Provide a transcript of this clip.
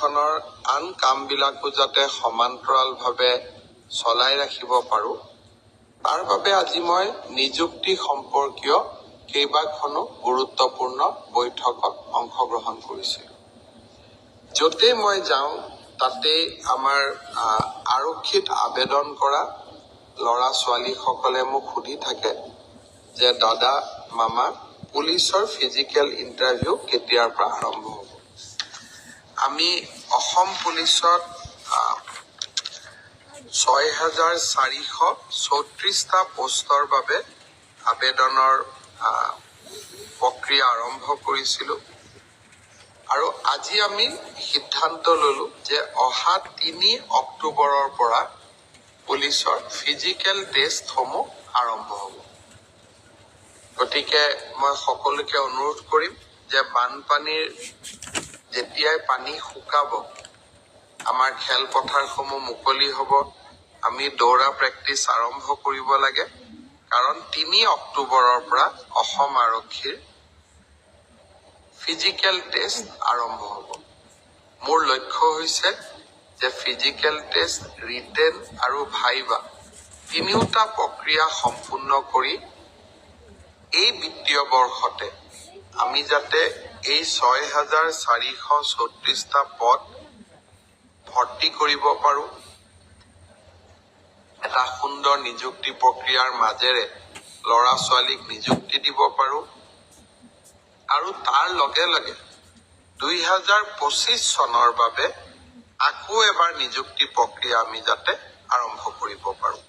বিদ্যালয়খনৰ আন কামবিলাকো যাতে সমান্তৰালভাৱে চলাই ৰাখিব পাৰোঁ। তাৰ বাবে আজি মই নিযুক্তি সম্পৰ্কীয় কেইবাখনো গুৰুত্বপূৰ্ণ বৈঠকত অংশগ্ৰহণ কৰিছিলোঁ। য'তেই মই যাওঁ তাতেই আমাৰ আৰক্ষীত আবেদন কৰা ল'ৰা ছোৱালীসকলে মোক সুধি থাকে যে দাদা মামা পুলিচৰ ফিজিকেল ইণ্টাৰভিউ কেতিয়াৰ পৰা আৰম্ভ হ'ব? আমি অসম পুলিচত ছয় হাজাৰ চাৰিশ চৌত্ৰিশটা পষ্টৰ বাবে আবেদনৰ প্ৰক্ৰিয়া আৰম্ভ কৰিছিলোঁ। আৰু আজি আমি সিদ্ধান্ত ললো যে অহা তিনি অক্টোবৰৰ পৰা পুলিচৰ ফিজিকেল টেষ্টসমূহ আৰম্ভ হ'ব। গতিকে মই সকলোকে অনুৰোধ কৰিম যে বানপানীৰ যেতিয়াই পানী শুকাব আমাৰ খেলপথাৰসমূহ মুকলি হ'ব আমি দৌৰা প্ৰেক্টিচ আৰম্ভ কৰিব লাগে। কাৰণ তিনি অক্টোবৰৰ পৰা অসম আৰক্ষীৰ ফিজিকেল টেষ্ট আৰম্ভ হ'ব। মোৰ লক্ষ্য হৈছে যে ফিজিকেল টেষ্ট ৰিটেন আৰু ভাইবা তিনিওটা প্ৰক্ৰিয়া সম্পূৰ্ণ কৰি এই বিত্তীয় বৰ্ষতে আমি যাতে এই ছয় হাজাৰ চাৰিশ চৌত্ৰিশটা পদ ভৰ্তি কৰিব পাৰোঁ। এটা সুন্দৰ নিযুক্তি প্ৰক্ৰিয়াৰ মাজেৰে ল'ৰা ছোৱালীক নিযুক্তি দিব পাৰোঁ। আৰু তাৰ লগে লগে দুই হাজাৰ পঁচিছ চনৰ বাবে আকৌ এবাৰ নিযুক্তি প্ৰক্ৰিয়া আমি যাতে আৰম্ভ কৰিব পাৰোঁ।